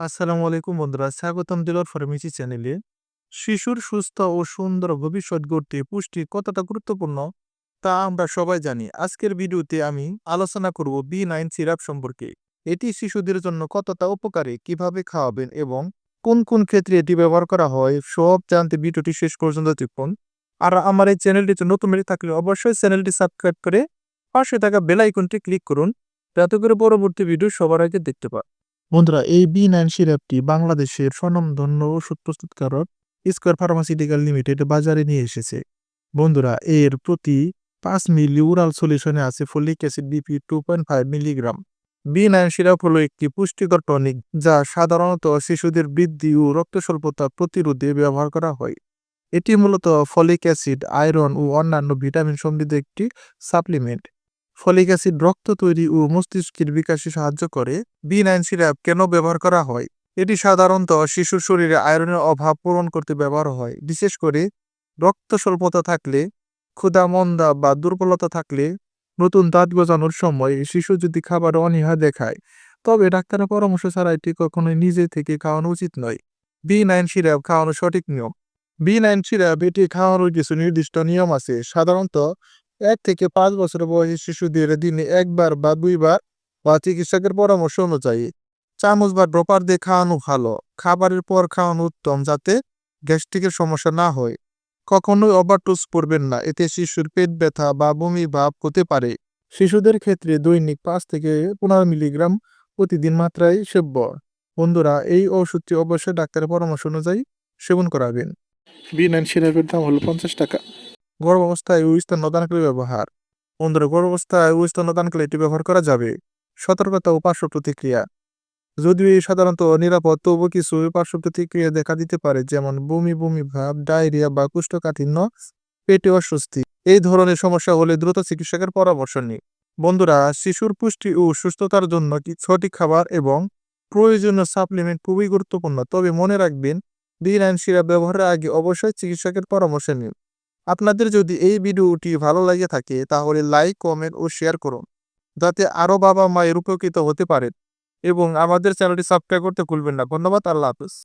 আসসালামু আলাইকুম বন্ধুরা, স্বাগতম দিলর ফার্মেসি চ্যানেলে। শিশুর সুস্থ ও সুন্দর ভবিষ্যৎ গড়তে পুষ্টি কতটা গুরুত্বপূর্ণ, তা আমরা সবাই জানি। আজকের ভিডিওতে আমি আলোচনা করব বি নাইন সিরাপ সম্পর্কে। এটি শিশুদের জন্য কতটা উপকারী, কীভাবে খাওয়াবেন এবং কোন কোন ক্ষেত্রে এটি ব্যবহার করা হয়, সব জানতে ভিডিওটি শেষ পর্যন্ত দেখুন। আর আমার এই চ্যানেলটিতে নতুন হয়ে থাকলে অবশ্যই চ্যানেলটি সাবস্ক্রাইব করে পাশে থাকা বেল আইকনটি ক্লিক করুন, যাতে করে পরবর্তী ভিডিও সবার আগে দেখতে পান। বন্ধুরা, এই বি নাইন সিরাপটি বাংলাদেশের স্বনামধন্য ওষুধ প্রস্তুতকারক স্কোয়ার ফার্মাসিউটিক্যাল লিমিটেড বাজারে নিয়ে এসেছে। বন্ধুরা, এর প্রতি পাঁচ মিলি উরাল সলিউশনে আছে folic acid BP two point five milligram. B nine syrup হলো একটি পুষ্টিকর টনিক যা সাধারণত শিশুদের বৃদ্ধি ও রক্ত স্বল্পতা প্রতিরোধে ব্যবহার করা হয়। এটি মূলত ফলিক অ্যাসিড, আয়রন ও অন্যান্য ভিটামিন সমৃদ্ধ একটি সাপ্লিমেন্ট। ফলিক অ্যাসিড রক্ত তৈরি ও মস্তিষ্কের বিকাশে সাহায্য করে। বি নাইন সিরাপ কেন ব্যবহার করা হয়? এটি সাধারণত শিশুর শরীরে আয়রনের অভাব পূরণ করতে ব্যবহার হয়। বিশেষ করে রক্ত স্বল্পতা থাকলে, ক্ষুধা, মন্দা বা দুর্বলতা থাকলে নতুন দাঁত গজানোর সময় শিশু যদি খাবারে অনীহা দেখায়, তবে ডাক্তারের পরামর্শ ছাড়া এটি কখনোই নিজে থেকে খাওয়ানো উচিত নয়। বি নাইন সিরাপ খাওয়ানো সঠিক নিয়ম। বি নাইন সিরাপ এটি খাওয়ানোর কিছু নির্দিষ্ট নিয়ম আছে। সাধারণত এক থেকে পাঁচ বছর বয়সী শিশুদের দিনে একবার বা দুইবার বা চিকিৎসকের পরামর্শ অনুযায়ী চামচ বা ড্রপার দিয়ে খাওয়ানো ভালো। খাবারের পর খাওয়ানো উত্তম যাতে গ্যাস্ট্রিকের সমস্যা না হয়। কখনোই ওভারডোজ করবেন না, এতে শিশুর পেট ব্যথা বা বমি ভাব হতে পারে। শিশুদের ক্ষেত্রে দৈনিক পাঁচ থেকে পনেরো মিলিগ্রাম প্রতিদিন মাত্রায় সেব্য। বন্ধুরা, এই ওষুধটি অবশ্যই ডাক্তারের পরামর্শ অনুযায়ী সেবন করাবেন। বি নাইন সিরাপের দাম হলো পঞ্চাশ টাকা। গর্ভাবস্থায় ও স্তন্যদানকারী ব্যবহার। বন্ধুরা গর্ভাবস্থায় ও স্তন্যদানকারী এটি ব্যবহার করা যাবে। সতর্কতা ও পার্শ্ব প্রতিক্রিয়া। যদিও এই সাধারণত নিরাপদ, তবু কিছু পার্শ্ব প্রতিক্রিয়া দেখা দিতে পারে, যেমন বমি বমি ভাব, ডায়রিয়া বা কুষ্ঠকাঠিন্য, পেটে অস্বস্তি। এই ধরনের সমস্যা হলে দ্রুত চিকিৎসকের পরামর্শ নিন। বন্ধুরা, শিশুর পুষ্টি ও সুস্থতার জন্য সঠিক খাবার এবং প্রয়োজনীয় সাপ্লিমেন্ট খুবই গুরুত্বপূর্ণ। তবে মনে রাখবেন বি নাইন সিরাপ ব্যবহারের আগে অবশ্যই চিকিৎসকের পরামর্শ নিন। আপনাদের যদি এই ভিডিওটি ভালো লাগে থাকে, তাহলে লাইক, কমেন্ট ও শেয়ার করুন। যাতে আরও বাবা মায়ের উপকৃত হতে পারেন এবং আমাদের চ্যানেলটি সাবস্ক্রাইব করতে ভুলবেন না। ধন্যবাদ। আল্লাহ হাফেজ।